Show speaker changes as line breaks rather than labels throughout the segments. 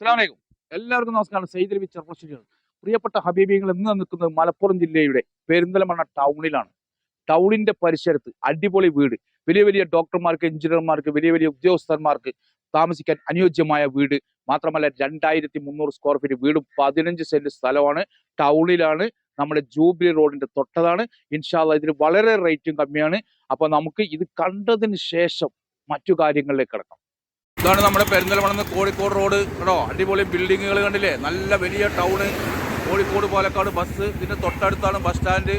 അസ്സലാമലൈക്കും. എല്ലാവർക്കും നമസ്കാരം. സെയ്ദ് രവി ചെറുപ്പശ്ശേരിയാണ് പ്രിയപ്പെട്ട ഹബീബികൾ ഇന്ന് നിൽക്കുന്നത് മലപ്പുറം ജില്ലയുടെ പെരിന്തലമണ്ണ ടൗണിലാണ്. ടൗണിന്റെ പരിസരത്ത് അടിപൊളി വീട്. വലിയ വലിയ ഡോക്ടർമാർക്ക് എഞ്ചിനീയർമാർക്ക് വലിയ വലിയ ഉദ്യോഗസ്ഥന്മാർക്ക് താമസിക്കാൻ അനുയോജ്യമായ വീട്. മാത്രമല്ല രണ്ടായിരത്തി മുന്നൂറ് സ്ക്വയർ ഫീറ്റ് വീടും പതിനഞ്ച് സെന്റ് സ്ഥലമാണ്. ടൗണിലാണ്. നമ്മുടെ ജൂബിലി റോഡിന്റെ തൊട്ടതാണ്. ഇൻഷാല്ല ഇതിന് വളരെ റേറ്റും കമ്മിയാണ്. അപ്പൊ നമുക്ക് ഇത് കണ്ടതിന് ശേഷം മറ്റു കാര്യങ്ങളിലേക്ക് കിടക്കാം. ഇതാണ് നമ്മുടെ പെരിന്തൽമണ്ണ കോഴിക്കോട് റോഡ്. കേട്ടോ അടിപൊളി ബിൽഡിങ്ങുകൾ കണ്ടില്ലേ? നല്ല വലിയ ടൗണ്. കോഴിക്കോട് പാലക്കാട് ബസ്. ഇതിന്റെ തൊട്ടടുത്താണ് ബസ് സ്റ്റാൻഡ്.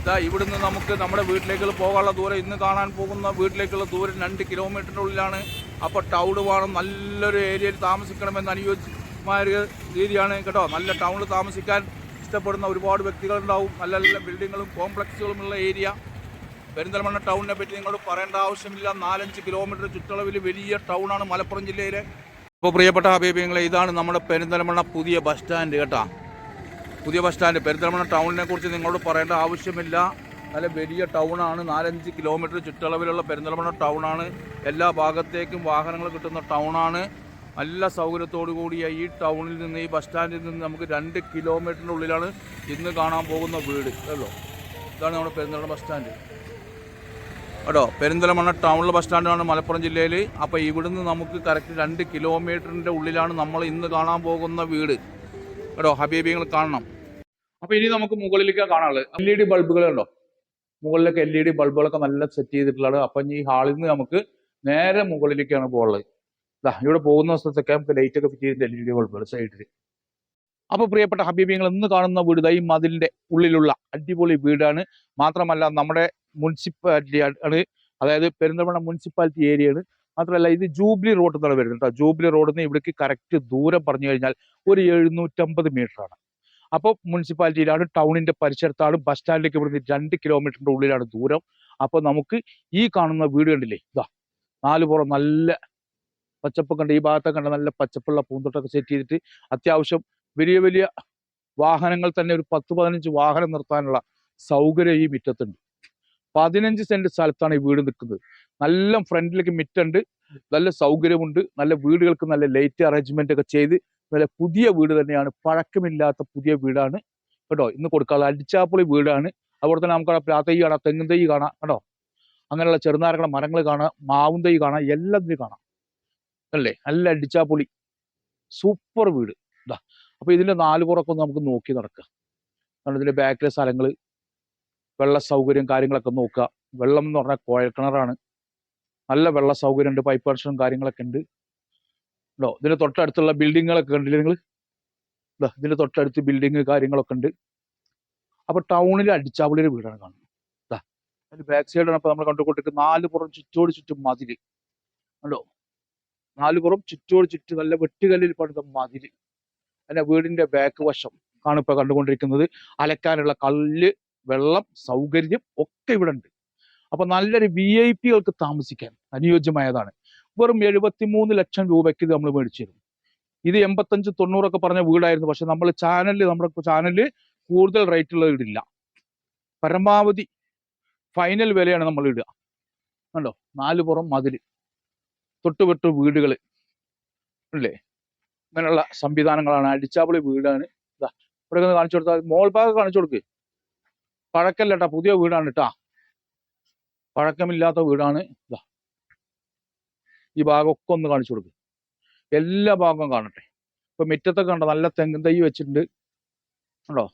ഇതാ ഇവിടുന്ന് നമുക്ക് നമ്മുടെ വീട്ടിലേക്ക് പോകാനുള്ള ദൂരം ഇന്ന് കാണാൻ പോകുന്ന വീട്ടിലേക്കുള്ള ദൂരം രണ്ട് കിലോമീറ്ററിന്റെ ഉള്ളിലാണ്. അപ്പോൾ ടൗൺ വേണം നല്ലൊരു ഏരിയയിൽ താമസിക്കണമെന്ന് അനുയോജ്യമായ ഒരു രീതിയാണ് കേട്ടോ. നല്ല ടൗണിൽ താമസിക്കാൻ ഇഷ്ടപ്പെടുന്ന ഒരുപാട് വ്യക്തികളുണ്ടാവും. നല്ല നല്ല ബിൽഡിങ്ങുകളും കോംപ്ലക്സുകളുമുള്ള ഏരിയ. പെരിന്തൽമണ്ണ ടൗണിനെ പറ്റി നിങ്ങളോട് പറയേണ്ട ആവശ്യമില്ല. നാലഞ്ച് കിലോമീറ്റർ ചുറ്റളവിൽ വലിയ ടൗണാണ് മലപ്പുറം ജില്ലയിലെ. ഇപ്പോൾ പ്രിയപ്പെട്ട ഹബീബിങ്ങളെ ഇതാണ് നമ്മുടെ പെരിന്തൽമണ്ണ പുതിയ ബസ് സ്റ്റാൻഡ് കേട്ടോ. പുതിയ ബസ് സ്റ്റാൻഡ്. പെരിന്തൽമണ്ണ ടൗണിനെ കുറിച്ച് നിങ്ങളോട് പറയേണ്ട ആവശ്യമില്ല. നല്ല വലിയ ടൗണാണ്. നാലഞ്ച് കിലോമീറ്റർ ചുറ്റളവിലുള്ള പെരിന്തൽമണ്ണ ടൗണാണ്. എല്ലാ ഭാഗത്തേക്കും വാഹനങ്ങൾ കിട്ടുന്ന ടൗണാണ്. നല്ല സൗകര്യത്തോടു കൂടിയ ഈ ടൗണിൽ നിന്ന് ഈ ബസ് സ്റ്റാൻഡിൽ നിന്ന് നമുക്ക് രണ്ട് കിലോമീറ്ററിന്റെ ഉള്ളിലാണ് ഇന്ന് കാണാൻ പോകുന്ന വീട്. അല്ലോ ഇതാണ് നമ്മുടെ പെരിന്തൽമണ്ണ ബസ് സ്റ്റാൻഡ്. കേട്ടോ പെരിന്തലമണ്ണ ടൗണിലെ ബസ് സ്റ്റാൻഡാണ് മലപ്പുറം ജില്ലയിൽ അപ്പോൾ ഇവിടുന്ന് നമുക്ക് കറക്റ്റ് രണ്ട് കിലോമീറ്ററിന്റെ ഉള്ളിലാണ് നമ്മൾ ഇന്ന് കാണാൻ പോകുന്ന വീട്. കേട്ടോ ഹബീബിങ്ങൾ കാണണം. അപ്പോൾ ഇനി നമുക്ക് മുകളിലേക്ക് കാണാനുള്ളത്. എൽ ഇ ഡി ബൾബുകൾ ഉണ്ടോ മുകളിലൊക്കെ എൽ ഇ ഡി ബൾബുകളൊക്കെ നല്ല സെറ്റ് ചെയ്തിട്ടുള്ളത്. അപ്പം ഈ ഹാളിൽ നിന്ന് നമുക്ക് നേരെ മുകളിലേക്കാണ് പോകുള്ളത് ഇതാ ഇവിടെ പോകുന്ന സ്ഥലത്തൊക്കെ നമുക്ക് ലൈറ്റ് ഒക്കെ ഫിറ്റ് ചെയ്തിട്ട് എൽ ഇ ഡി ബൾബുകൾ സൈഡിൽ അപ്പോൾ പ്രിയപ്പെട്ട ഹബീബിങ്ങൾ ഇന്ന് കാണുന്ന വീട് ഈ മതിലിന്റെ ഉള്ളിലുള്ള അടിപൊളി വീടാണ്. മാത്രമല്ല നമ്മുടെ മുനിസിപ്പാലിറ്റി ആണ്. അതായത് പെരിന്തൽമണ്ണ മുനിസിപ്പാലിറ്റി ഏരിയ ആണ് മാത്രമല്ല ഇത് ജൂബിലി റോഡ് നിന്നാണ് വരുന്നത് കേട്ടോ ജൂബിലി റോഡിൽ നിന്ന് ഇവിടേക്ക് കറക്റ്റ് ദൂരം പറഞ്ഞു കഴിഞ്ഞാൽ ഒരു എഴുന്നൂറ്റമ്പത് ആണ്. അപ്പോൾ മുനിസിപ്പാലിറ്റിയിലാണ് ടൗണിന്റെ പരിസരത്താണ് ബസ് സ്റ്റാൻഡിലേക്ക് ഇവിടുന്ന് രണ്ട് കിലോമീറ്ററിന്റെ ഉള്ളിലാണ് ദൂരം. അപ്പോൾ നമുക്ക് ഈ കാണുന്ന വീട് കണ്ടില്ലേ? ഇതാ നാല് പുറം നല്ല പച്ചപ്പ് കണ്ട് ഈ ഭാഗത്തൊക്കെ കണ്ട നല്ല പച്ചപ്പുള്ള പൂന്തോട്ടമൊക്കെ സെറ്റ് ചെയ്തിട്ട് അത്യാവശ്യം വലിയ വലിയ വാഹനങ്ങൾ തന്നെ ഒരു പത്ത് പതിനഞ്ച് വാഹനം നിർത്താനുള്ള സൗകര്യം ഈ മുറ്റത്തുണ്ട്. പതിനഞ്ച് സെന്റ് സ്ഥലത്താണ് ഈ വീട് നിൽക്കുന്നത്. നല്ല ഫ്രണ്ടിലേക്ക് മിറ്റുണ്ട് നല്ല സൗകര്യമുണ്ട് നല്ല വീടുകൾക്ക് നല്ല ലൈറ്റ് അറേഞ്ച്മെന്റ് ഒക്കെ ചെയ്ത് നല്ല പുതിയ വീട് തന്നെയാണ്. പഴക്കമില്ലാത്ത പുതിയ വീടാണ്. കേട്ടോ ഇന്ന് കൊടുക്കാനുള്ള അടിച്ചാപ്പൊളി വീടാണ്. അതുപോലെ തന്നെ നമുക്ക് പ്ലാത്തൈ കാണാം തെങ്ങും തൈ കാണാം കേട്ടോ. അങ്ങനെയുള്ള ചെറുനാരകളെ മരങ്ങൾ കാണാം മാവും തൈ കാണാം എല്ലാം ഇതിൽ കാണാം. അല്ലേ? നല്ല അടിച്ചാപ്പൊളി. സൂപ്പർ വീട്. അപ്പൊ ഇതിന്റെ നാല് പുറക്കൊന്ന് നമുക്ക് നോക്കി നടക്കാം. കാരണം ഇതിന്റെ ബാക്കിലെ സ്ഥലങ്ങൾ വെള്ള സൗകര്യം കാര്യങ്ങളൊക്കെ നോക്കുക. വെള്ളം എന്ന് പറഞ്ഞാൽ കുഴൽക്കിണറാണ് നല്ല വെള്ള സൗകര്യം ഉണ്ട് പൈപ്പ് കണക്ഷനും കാര്യങ്ങളൊക്കെ ഉണ്ട്. ഉണ്ടോ ഇതിന്റെ തൊട്ടടുത്തുള്ള ബിൽഡിങ്ങുകളൊക്കെ കണ്ടില്ലേ നിങ്ങൾ ഇതാ ഇതിന്റെ തൊട്ടടുത്ത് ബിൽഡിങ് കാര്യങ്ങളൊക്കെ ഉണ്ട്. അപ്പോൾ ടൗണിൽ അടിച്ചാവളിയുടെ വീടാണ് കാണുന്നത്. അതിന്റെ ബാക്ക് സൈഡാണ് അപ്പോൾ നമ്മൾ കണ്ടുകൊണ്ടിരിക്കുന്നത് നാല് പുറം ചുറ്റോട് ചുറ്റും മതിൽ ഉണ്ടോ നാല് പുറം ചുറ്റോട് ചുറ്റും നല്ല വെട്ടുകല്ലിൽ പണിത മതിൽ അതിന്റെ വീടിന്റെ ബാക്ക് വശം. ആണ് ഇപ്പൊ കണ്ടുകൊണ്ടിരിക്കുന്നത്. അലക്കാനുള്ള കല്ല് വെള്ളം സൗകര്യം ഒക്കെ ഇവിടെ ഉണ്ട് അപ്പൊ നല്ലൊരു വി ഐ പികൾക്ക് താമസിക്കാൻ അനുയോജ്യമായതാണ്. വെറും എഴുപത്തിമൂന്ന് ലക്ഷം രൂപയ്ക്ക് ഇത് നമ്മൾ തരും. ഇത് എൺപത്തഞ്ച് തൊണ്ണൂറൊക്കെ പറഞ്ഞ വീടായിരുന്നു. പക്ഷെ നമ്മൾ ചാനലിൽ നമ്മുടെ ചാനലിൽ കൂടുതൽ റേറ്റ് ഉള്ള വീടില്ല പരമാവധി ഫൈനൽ വിലയാണ് നമ്മൾ ഇടുക. കണ്ടോ? നാല് പുറം മതിൽ. തൊട്ടുപെട്ട് വീടുകൾ അല്ലേ? അങ്ങനെയുള്ള സംവിധാനങ്ങളാണ്. അടിച്ചാപ്പൊളി വീടാണ്. ഇതാ. ഇവിടെ ഒന്ന് കാണിച്ചു കൊടുത്താൽ മോൾ ഭാഗം കാണിച്ചു കൊടുക്ക്. പഴക്കല്ല പുതിയ വീടാണ് കേട്ടാ പഴക്കമില്ലാത്ത വീടാണ് ഇതാ. ഈ ഭാഗമൊക്കെ ഒന്ന് കാണിച്ചു കൊടുക്കും. എല്ലാ ഭാഗവും കാണട്ടെ. ഇപ്പൊ മുറ്റത്തൊക്കെ കണ്ടോ നല്ല തെങ്ങും തൈ വെച്ചിട്ടുണ്ട്. ഉണ്ടോ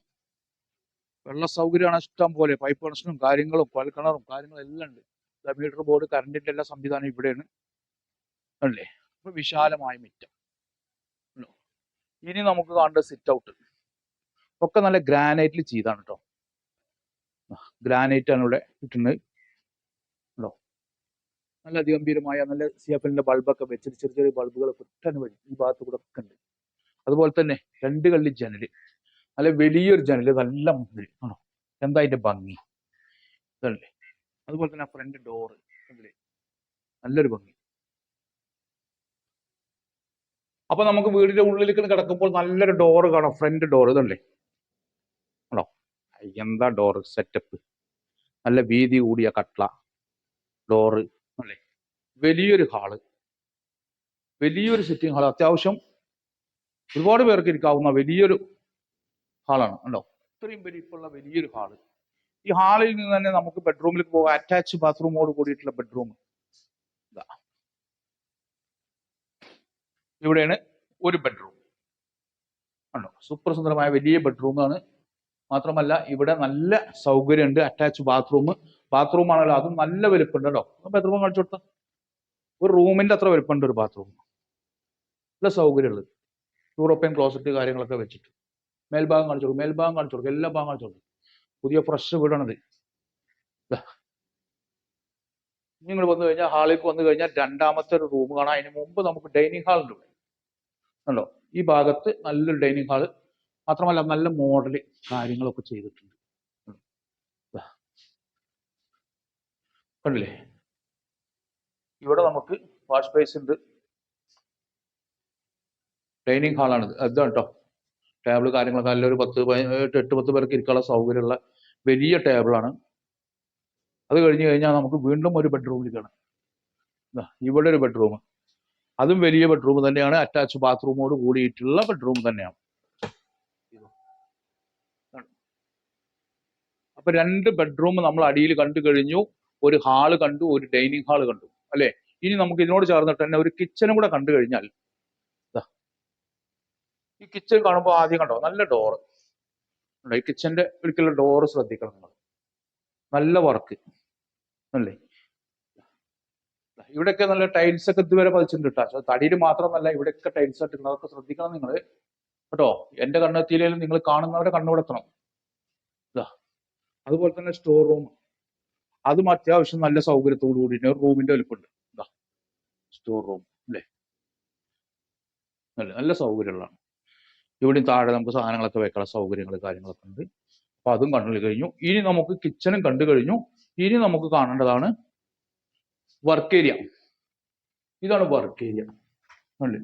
വെള്ള സൗകര്യമാണ് ഇഷ്ടം പോലെ. പൈപ്പ് കണക്ഷനും കാര്യങ്ങളും കുഴൽക്കിണറും കാര്യങ്ങളും എല്ലാം ഉണ്ട്. മീറ്റർ ബോർഡ് കറണ്ടിന്റെ എല്ലാ സംവിധാനം ഇവിടെയാണ്. അല്ലേ? അപ്പൊ വിശാലമായ മിറ്റം? ഇനി നമുക്ക് കാണേണ്ട സിറ്റ് ഔട്ട് ഒക്കെ നല്ല ഗ്രാനൈറ്റിൽ ചെയ്താണ് കേട്ടോ ഗ്രാനൈറ്റ് ആണ് ഇവിടെ കിട്ടുന്നത് ഉണ്ടോ നല്ല അതിഗംഭീരമായ നല്ല സി എഫ് എല്ലിന്റെ ബൾബൊക്കെ വെച്ച് ചെറിയ ചെറിയ ബൾബുകളൊക്കെ ഒട്ടനവധി ഈ ഭാഗത്ത് കൂടെ ഒക്കെ ഉണ്ട്. അതുപോലെ തന്നെ രണ്ട് കള്ളി ജനൽ. നല്ല വലിയൊരു ജനൽ നല്ല മുന്നിൽ ആണോ എന്താ അതിന്റെ ഭംഗി? ഇതല്ലേ? അതുപോലെ തന്നെ ഫ്രണ്ട് ഡോറ് നല്ലൊരു ഭംഗി. അപ്പൊ നമുക്ക് വീടിന്റെ ഉള്ളിലേക്ക് കിടക്കുമ്പോൾ നല്ലൊരു ഡോറ് കാണാം. ഫ്രണ്ട് ഡോർ ഇതല്ലേ? എന്താ ഡോറ് സെറ്റപ്പ് നല്ല വീതി കൂടിയ കട്ട്ള. ഡോറ് അല്ലേ? വലിയൊരു ഹാൾ വലിയൊരു സിറ്റിംഗ് ഹാൾ അത്യാവശ്യം ഒരുപാട് പേർക്ക് ഇരിക്കാവുന്ന വലിയൊരു ഹാളാണ് കണ്ടോ? ഇത്രയും വലിപ്പുള്ള വലിയൊരു ഹാൾ ഈ ഹാളിൽ നിന്ന് തന്നെ നമുക്ക് ബെഡ്റൂമിലേക്ക് പോകാം. അറ്റാച്ച് ബാത്റൂമോട് കൂടിയിട്ടുള്ള ബെഡ്റൂം ഇതാ. ഇവിടെയാണ് ഒരു ബെഡ്റൂം കണ്ടോ? സൂപ്പർ സുന്ദരമായ വലിയ ബെഡ്റൂമാണ് മാത്രമല്ല ഇവിടെ നല്ല സൗകര്യമുണ്ട് അറ്റാച്ച് ബാത്റൂം ബാത്റൂം ആണല്ലോ അതും നല്ല വലിപ്പമുണ്ട് കേട്ടോ ബെഡ്റൂം കാണിച്ചു കൊടുത്ത. ഒരു റൂമിന്റെ അത്ര വലിപ്പമുണ്ട് ഒരു ബാത്റൂം നല്ല സൗകര്യമുള്ളത്. യൂറോപ്യൻ ക്ലോസറ്റ് കാര്യങ്ങളൊക്കെ വെച്ചിട്ട്. മേൽഭാഗം കാണിച്ചു കൊടുക്കും മേൽഭാഗം കാണിച്ചു കൊടുക്കും എല്ലാ ഭാഗം കാണിച്ചു കൊടുക്കും. പുതിയ ഫ്രഷ് വീടാണത് നിങ്ങൾ വന്നു കഴിഞ്ഞാൽ ഹാളിലേക്ക് വന്നു കഴിഞ്ഞാൽ രണ്ടാമത്തെ ഒരു റൂം കാണാം. അതിന് മുമ്പ് നമുക്ക് ഡൈനിങ് ഹാൾ ഉണ്ട് കണ്ടോ? ഈ ഭാഗത്ത് നല്ലൊരു ഡൈനിങ് ഹാൾ മാത്രമല്ല നല്ല മോഡൽ കാര്യങ്ങളൊക്കെ ചെയ്തിട്ടുണ്ട്. കണ്ടില്ലേ? ഇവിടെ നമുക്ക് വാഷ് ബേസ് ഉണ്ട്. ഡൈനിങ് ഹാളാണിത്. അതാണ് കേട്ടോ ടേബിൾ കാര്യങ്ങളൊക്കെ നല്ലൊരു പത്ത് പതിനെട്ട് എട്ട് പത്ത് പേർക്ക് ഇരിക്കാനുള്ള സൗകര്യമുള്ള വലിയ ടേബിളാണ്. അത് കഴിഞ്ഞ് കഴിഞ്ഞാൽ നമുക്ക് വീണ്ടും ഒരു ബെഡ്റൂമിലേക്കാണ്. ഇവിടെ ഒരു ബെഡ്റൂം. അതും വലിയ ബെഡ്റൂം തന്നെയാണ്. അറ്റാച്ച് ബാത്റൂമോട് കൂടിയിട്ടുള്ള ബെഡ്റൂം തന്നെയാണ് ഇതോ. കണ്ടോ? അപ്പൊ രണ്ട് ബെഡ്റൂം നമ്മൾ അടിയിൽ കണ്ടു കഴിഞ്ഞു ഒരു ഹാൾ കണ്ടു ഒരു ഡൈനിങ് ഹാൾ കണ്ടു അല്ലെ? ഇനി നമുക്ക് ഇതിനോട് ചേർന്നിട്ട് തന്നെ ഒരു കിച്ചനും കൂടെ കണ്ടു കഴിഞ്ഞാൽ. ഈ കിച്ചൺ കാണുമ്പോൾ ആദ്യം കണ്ടോ? നല്ല ഡോറ് ഈ കിച്ചന്റെ ഒരിക്കലും ഡോറ് ശ്രദ്ധിക്കണം നിങ്ങൾ. നല്ല വർക്ക് അല്ലേ? ഇവിടെയൊക്കെ നല്ല ടൈൽസ് ഒക്കെ ഇതുവരെ പതിച്ചിട്ടുണ്ട് കേട്ടോ തടിയിൽ മാത്രമല്ല ഇവിടെയൊക്കെ ടൈൽസ് ഇട്ടിട്ടുണ്ട് അതൊക്കെ ശ്രദ്ധിക്കണം നിങ്ങൾ. കേട്ടോ? എന്റെ കണ്ണെത്തിയിലും നിങ്ങൾ കാണുന്നവരെ കണ്ണുകൊടുക്കണം അതുപോലെ തന്നെ സ്റ്റോർ റൂം അതും അത്യാവശ്യം നല്ല സൗകര്യത്തോടു കൂടി ഒരു റൂമിന്റെ വലുപ്പമുണ്ട് എന്താ സ്റ്റോർ റൂം അല്ലേ നല്ല നല്ല സൗകര്യമുള്ളതാണ്. ഇവിടെയും താഴെ നമുക്ക് സാധനങ്ങളൊക്കെ വെക്കാനുള്ള സൗകര്യങ്ങൾ കാര്യങ്ങളൊക്കെ ഉണ്ട്. അപ്പൊ അതും കണ്ടു കഴിഞ്ഞു. ഇനി നമുക്ക് കിച്ചണും കണ്ടു കഴിഞ്ഞു. ഇനി നമുക്ക് കാണേണ്ടതാണ് വർക്ക് ഏരിയ ഇതാണ് വർക്ക് ഏരിയ അല്ലേ?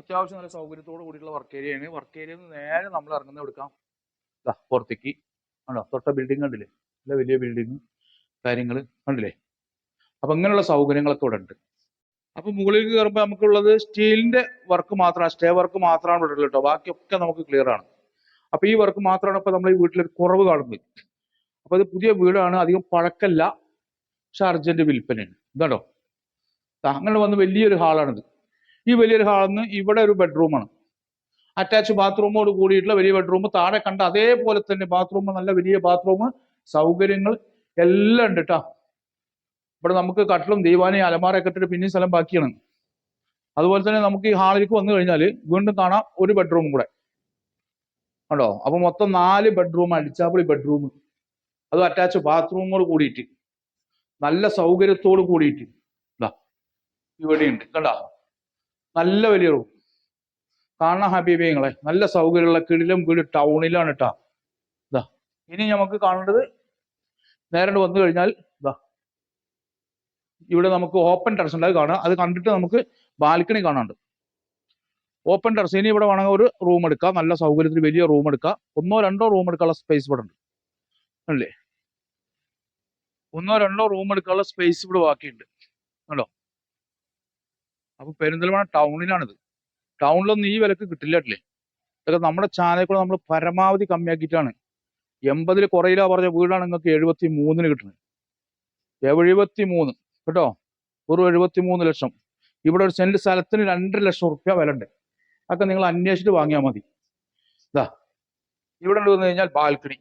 അത്യാവശ്യം നല്ല സൗകര്യത്തോട് കൂടിയിട്ടുള്ള വർക്ക് ഏരിയയാണ് വർക്ക് നിന്ന് നേരെ നമ്മൾ ഇറങ്ങുന്ന എടുക്കാം പുറത്തേക്ക്. ആണോ? തൊട്ട ബിൽഡിംഗ് കണ്ടില്ലേ? നല്ല വലിയ ബിൽഡിങ് കാര്യങ്ങൾ കണ്ടില്ലേ? അപ്പൊ ഇങ്ങനെയുള്ള സൗകര്യങ്ങളൊക്കെ ഇവിടെ ഉണ്ട്. അപ്പൊ മുകളിലേക്ക് കയറുമ്പോൾ നമുക്കുള്ളത് സ്റ്റീലിന്റെ വർക്ക് മാത്രമാണ് സ്റ്റേ വർക്ക് മാത്രമാണ് ഇവിടെ കേട്ടോ. ബാക്കിയൊക്കെ നമുക്ക് ക്ലിയർ ആണ്. അപ്പൊ ഈ വർക്ക് മാത്രമാണ് ഇപ്പൊ നമ്മൾ ഈ വീട്ടിലൊരു കുറവ് കാണുന്നത്. അപ്പൊ ഇത് പുതിയ വീടാണ് അധികം പഴക്കല്ല പക്ഷെ അർജന്റ് വിൽപ്പനയാണ്. ഇതാണോ? ദാ അങ്ങനെ വന്ന് വലിയൊരു ഹാളാണിത് ഈ വലിയൊരു ഹാളിൽ നിന്ന് ഇവിടെ ഒരു ബെഡ്റൂമാണ് അറ്റാച്ച് ബാത്റൂമോട് കൂടിയിട്ടുള്ള വലിയ ബെഡ്റൂം താഴെ കണ്ട അതേപോലെ തന്നെ ബാത്റൂം നല്ല വലിയ ബാത്റൂം സൗകര്യങ്ങൾ എല്ലാം ഉണ്ട് കേട്ടോ ഇവിടെ നമുക്ക് കട്ടിലും ദീവാനയും അലമാരയൊക്കെ ഇട്ടിട്ട് പിന്നെയും സ്ഥലം ബാക്കിയാണ്. അതുപോലെ തന്നെ നമുക്ക് ഈ ഹാളിലേക്ക് വന്നു കഴിഞ്ഞാൽ വീണ്ടും കാണാം ഒരു ബെഡ്റൂം കൂടെ. കണ്ടോ? അപ്പൊ മൊത്തം നാല് ബെഡ്റൂം അടിച്ചാപ്പിളി ബെഡ്റൂം അത് അറ്റാച്ച് ബാത്റൂമോട് കൂടിയിട്ട്. നല്ല സൗകര്യത്തോട് കൂടിയിട്ട്. ഇവിടെയുണ്ട്. കണ്ടോ? നല്ല വലിയ റൂം കാണാൻ നിങ്ങളെ. നല്ല സൗകര്യമുള്ള കിടിലും വീട് ടൗണിലാണ് ഇട്ടാ ഇതാ ഇനി നമുക്ക് കാണേണ്ടത് നേരെ വന്നു കഴിഞ്ഞാൽ ഇതാ ഇവിടെ നമുക്ക് ഓപ്പൺ ടെറസ് ഉണ്ട്. അത് കാണാം. അത് കണ്ടിട്ട് നമുക്ക് ബാൽക്കണി കാണാണ്ട് ഓപ്പൺ ടെറസ് ഇനി ഇവിടെ വേണമെങ്കിൽ ഒരു റൂം എടുക്കാം. നല്ല സൗകര്യത്തിൽ വലിയ റൂം എടുക്കാം. ഒന്നോ രണ്ടോ റൂം എടുക്കാനുള്ള സ്പേസ് ഇവിടെ ഉണ്ട്. അല്ലേ? ഒന്നോ രണ്ടോ റൂം എടുക്കാനുള്ള സ്പേസ് ഇവിടെ ബാക്കിയുണ്ട്. കണ്ടോ? അപ്പൊ പെരിന്തൽമണ്ണ ടൗണിലാണിത് ടൗണിലൊന്നും ഈ വിലക്ക് കിട്ടില്ല അല്ലേ ഇതൊക്കെ നമ്മുടെ ചാനൽ കൂടെ നമ്മൾ പരമാവധി കമ്മിയാക്കിയിട്ടാണ്. എൺപതിൽ കുറയില്ല പറഞ്ഞ വീടാണ് നിങ്ങൾക്ക് എഴുപത്തി മൂന്നിന് കിട്ടുന്നത്. എഴുപത്തി മൂന്ന് കേട്ടോ? ഒരു എഴുപത്തി മൂന്ന് ലക്ഷം. ഇവിടെ ഒരു സെന്റ് സ്ഥലത്തിന് രണ്ടര ലക്ഷം റുപ്യ വില ഉണ്ട് അതൊക്കെ നിങ്ങൾ അന്വേഷിച്ചിട്ട് വാങ്ങിയാൽ മതി. ഇതാ ഇവിടെ വന്നു കഴിഞ്ഞാൽ ബാൽക്കണി.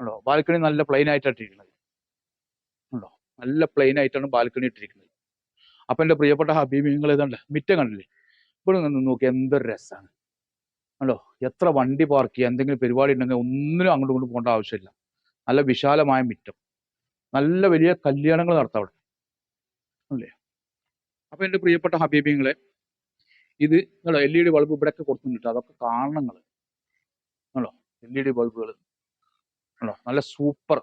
ഉണ്ടോ ബാൽക്കണി നല്ല പ്ലെയിൻ ആയിട്ടാണ് ഇട്ടിരിക്കുന്നത്. ഉണ്ടോ നല്ല പ്ലെയിൻ ആയിട്ടാണ് ബാൽക്കണി ഇട്ടിരിക്കുന്നത്. അപ്പൊ എന്റെ പ്രിയപ്പെട്ട ഹബീബി നിങ്ങൾ ഏതാണ്ട് മിറ്റം കണ്ടില്ലേ? ഇവിടെ നിന്ന് നോക്കി എന്തൊരു രസമാണ് അല്ലോ എത്ര വണ്ടി പാർക്ക് ചെയ്യുക എന്തെങ്കിലും പരിപാടി ഉണ്ടെങ്കിൽ ഒന്നിനും അങ്ങോട്ടും ഇങ്ങോട്ടും പോകേണ്ട ആവശ്യമില്ല. നല്ല വിശാലമായ മിറ്റം. നല്ല വലിയ കല്യാണങ്ങൾ നടത്താം അവിടെ. അല്ലേ? അപ്പൊ എന്റെ പ്രിയപ്പെട്ട ഹബീബിങ്ങളെ ഇത് കേട്ടോ എൽ ഇ ഡി ബൾബ് ഇവിടെയൊക്കെ കൊടുത്തിട്ടുണ്ട് അതൊക്കെ കാണണങ്ങൾ കേട്ടോ എൽ ഇ ഡി ബൾബുകൾ ആണോ നല്ല സൂപ്പർ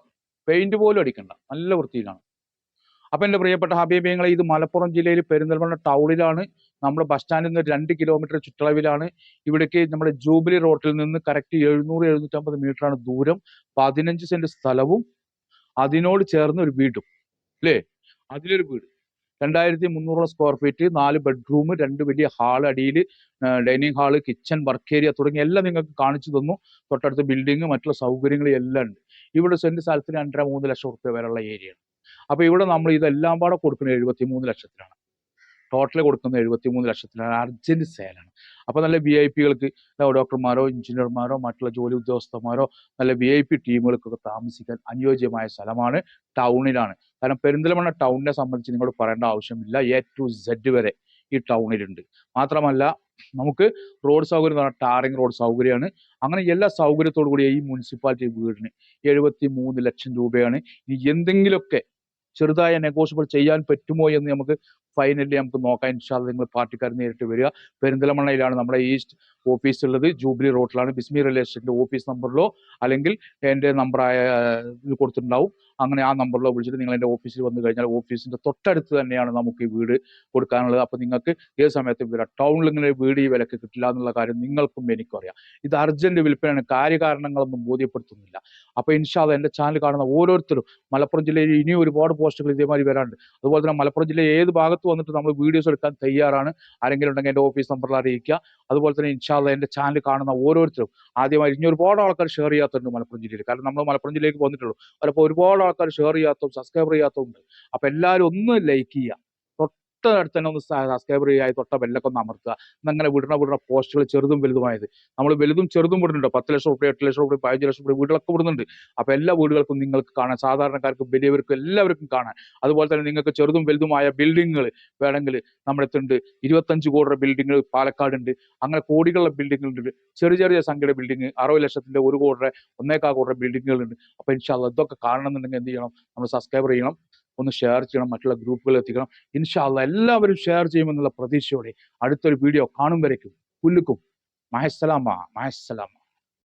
പെയിന്റ് പോലും അടിക്കണ്ട. നല്ല വൃത്തിയിലാണ്. അപ്പൊ എന്റെ പ്രിയപ്പെട്ട ഹബീബിയങ്ങളെ ഇത് മലപ്പുറം ജില്ലയിൽ പെരിന്തൽമണ്ണ ടൗണിലാണ്. നമ്മൾ ബസ് സ്റ്റാൻഡിൽ നിന്ന് രണ്ട് കിലോമീറ്റർ ചുറ്റളവിലാണ്. ഇവിടേക്ക് നമ്മുടെ ജൂബിലി റോട്ടിൽ നിന്ന് കറക്റ്റ് എഴുന്നൂറ് എഴുന്നൂറ്റമ്പത് ആണ് ദൂരം. പതിനഞ്ച് സെന്റ് സ്ഥലവും. അതിനോട് ചേർന്ന് ഒരു വീടും. അല്ലേ? അതിലൊരു വീട്. രണ്ടായിരത്തി മുന്നൂറോളം സ്ക്വയർ ഫീറ്റ് നാല് ബെഡ്റൂം രണ്ട് വലിയ ഹാൾ അടിയിൽ dining hall kitchen work area തുടങ്ങിയ എല്ലാം നിങ്ങൾക്ക് കാണിച്ചു തന്നു. തൊട്ടടുത്ത് ബിൽഡിംഗ് മറ്റുള്ള സൗകര്യങ്ങൾ എല്ലാം ഉണ്ട്. ഇവിടെ സെന്റ് സ്ഥലത്തിന് രണ്ടര മൂന്ന് ലക്ഷം റുപ്യ വരെയുള്ള ഏരിയയാണ് അപ്പൊ ഇവിടെ നമ്മൾ ഇതെല്ലാം പാടെ കൊടുക്കുന്നത് എഴുപത്തി മൂന്ന് ലക്ഷത്തിലാണ്. ടോട്ടൽ കൊടുക്കുന്നത് എഴുപത്തി മൂന്ന് ലക്ഷത്തിലാണ് അർജന്റ് സെയിലാണ് അപ്പോൾ നല്ല വി ഐ പികൾക്ക് ഡോക്ടർമാരോ എഞ്ചിനീയർമാരോ മറ്റുള്ള ജോലി ഉദ്യോഗസ്ഥന്മാരോ നല്ല വി ഐ പി ടീമുകൾക്കൊക്കെ താമസിക്കാൻ അനുയോജ്യമായ സ്ഥലമാണ് ടൗണിലാണ് കാരണം പെരിന്തൽമണ്ണ ടൗണിനെ സംബന്ധിച്ച് നിങ്ങളോട് പറയേണ്ട ആവശ്യമില്ല. എ ടു സെഡ് വരെ ഈ ടൗണിലുണ്ട് മാത്രമല്ല നമുക്ക് റോഡ് സൗകര്യം എന്ന് പറഞ്ഞാൽ ടാറിങ് റോഡ് സൗകര്യമാണ്. അങ്ങനെ എല്ലാ സൗകര്യത്തോടു കൂടിയ ഈ മുനിസിപ്പാലിറ്റി വീടിന് എഴുപത്തി മൂന്ന് ലക്ഷം രൂപയാണ്. ഇനി എന്തെങ്കിലുമൊക്കെ ചെറുതായ നെഗോഷ്യബിൾ ചെയ്യാൻ പറ്റുമോ എന്ന് നമുക്ക് ഫൈനലി നമുക്ക് നോക്കാം. ഇൻഷാല്ല നിങ്ങൾ പാർട്ടിക്കാർ നേരിട്ട് വരിക. പെരിന്തലമണ്ണയിലാണ് നമ്മുടെ ഈസ്റ്റ് ഓഫീസ് ഉള്ളത്. ജൂബിലി റോഡിലാണ് ബിസ്മി റിലേഷന്റെ ഓഫീസ് നമ്പറിലോ അല്ലെങ്കിൽ എന്റെ നമ്പറായ ഇത് കൊടുത്തിട്ടുണ്ടാവും. അങ്ങനെ ആ നമ്പറിലോ വിളിച്ചിട്ട് നിങ്ങൾ എന്റെ ഓഫീസിൽ വന്നു കഴിഞ്ഞാൽ ഓഫീസിന്റെ തൊട്ടടുത്ത് തന്നെയാണ് നമുക്ക് ഈ വീട് കൊടുക്കാനുള്ളത്. അപ്പോൾ നിങ്ങൾക്ക് ഏത് സമയത്തും വരാം. ടൗണിൽ ഇങ്ങനെ വീട് ഈ വിലക്ക് കിട്ടില്ല എന്നുള്ള കാര്യം നിങ്ങൾക്കും എനിക്കും അറിയാം ഇത് അർജന്റ് വിൽപ്പനയാണ്. കാര്യകാരണങ്ങളൊന്നും ബോധ്യപ്പെടുത്തുന്നില്ല. അപ്പോൾ ഇൻഷാദ് എന്റെ ചാനൽ കാണുന്ന ഓരോരുത്തരും മലപ്പുറം ജില്ലയിൽ ഇനിയും ഒരുപാട് പോസ്റ്റുകൾ ഇതേമാതിരി വരാനുണ്ട് അതുപോലെ തന്നെ മലപ്പുറം ജില്ലയിൽ ഏത് ഭാഗത്ത് വന്നിട്ട് നമ്മൾ വീഡിയോസ് എടുക്കാൻ തയ്യാറാണ്. ആരെങ്കിലും ഉണ്ടെങ്കിൽ എന്റെ ഓഫീസ് നമ്പറിൽ അറിയിക്കുക. അതുപോലെ തന്നെ ഇൻഷാല്ല എന്റെ ചാനൽ കാണുന്ന ഓരോരുത്തരും ആദ്യമായി ഇനി ഒരുപാട് ആൾക്കാർ ഷെയർ ചെയ്യാത്തുണ്ട് മലപ്പുറം ജില്ലയിൽ. കാരണം നമ്മൾ മലപ്പുറം ജില്ലയിലേക്ക് വന്നിട്ടുള്ളൂ. അപ്പോൾ ഒരുപാട് ആൾക്കാർ ഷെയർ ചെയ്യാത്തതും സബ്സ്ക്രൈബ് ചെയ്യാത്തതും ഉണ്ട്. അപ്പോൾ എല്ലാവരും ഒന്ന് ലൈക്ക് ചെയ്യുക. തൊട്ടടുത്ത് തന്നെ ഒന്ന് സബ്സ്ക്രൈബർ ചെയ്യുക തൊട്ട ബെല്ലൊക്കെ ഒന്ന് അമർത്തുക. എന്നങ്ങനെ വിടണ വിടണ പോസ്റ്റുകൾ ചെറുതും വലുതുമായത്. നമ്മൾ വലുതും ചെറുതും വിടുന്നുണ്ട്. പത്ത് ലക്ഷം റുപ്യ എട്ട് ലക്ഷം റുപ്യ പതിനഞ്ച് ലക്ഷം റുപ്യ വീടുകളൊക്കെ വിടുന്നുണ്ട്. അപ്പോൾ എല്ലാ വീടുകൾക്കും നിങ്ങൾക്ക് കാണാൻ സാധാരണക്കാർക്കും വലിയവർക്കും എല്ലാവർക്കും കാണാൻ. അതുപോലെ തന്നെ നിങ്ങൾക്ക് ചെറുതും വലുതുമായ ബിൽഡിങ്ങുകൾ വേണമെങ്കിൽ നമ്മുടെ അടുത്തുണ്ട്. ഇരുപത്തഞ്ച് കോടിയുടെ ബിൽഡിങ്ങൾ പാലക്കാട് ഉണ്ട് അങ്ങനെ കോടികളുടെ ബിൽഡിങ്ങുകൾ ഉണ്ട് ചെറിയ ചെറിയ സംഖ്യയുടെ ബിൽഡിങ് അറുപത് ലക്ഷത്തിന്റെ ഒരു കോടിയുടെ ഒന്നേക്കാ കോടിയുടെ ബിൽഡിങ്ങുകളുണ്ട് അപ്പോൾ ഇൻഷാല്ല ഇതൊക്കെ കാണണമെന്നുണ്ടെങ്കിൽ എന്ത് ചെയ്യണം? നമ്മൾ സബ്സ്ക്രൈബ് ചെയ്യണം. ഒന്ന് ഷെയർ ചെയ്യണം മറ്റുള്ള ഗ്രൂപ്പുകളിൽ എത്തിക്കണം. ഇൻഷാല്ല എല്ലാവരും ഷെയർ ചെയ്യുമെന്നുള്ള പ്രതീക്ഷയോടെ അടുത്തൊരു വീഡിയോ കാണും വരയ്ക്കും. പുല്ലുക്കും. മഹസ്സലാമ മഹസ്സലാമ